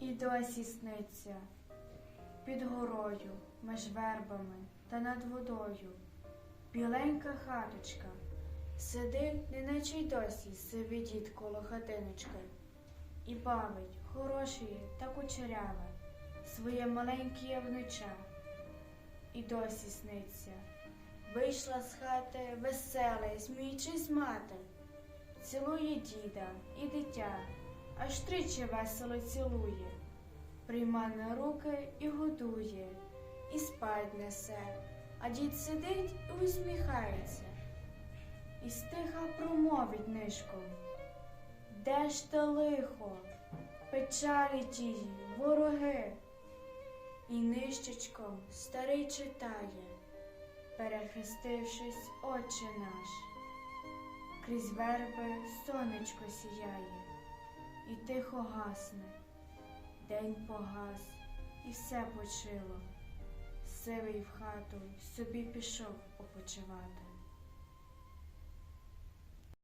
і досі сниться під горою, меж вербами та над водою. Біленька хаточка сидить, неначе й досі собі дід коло хатиночки, і бавить хороше та кучеряве своє маленьке внуча. І досі сниться. Вийшла з хати весела, сміючись мати, цілує діда і дитя, аж тричі весело цілує, прийма на руки і годує, і спать несе, а дід сидить і усміхається, і стиха промовить нишком. Де ж те лихо, печалі тії, вороги? І нищечком старий читає, перехрестившись, Отче наш. Крізь верби сонечко сіяє, і тихо гасне. День погас, і все почило. Сивий в хату собі пішов опочивати.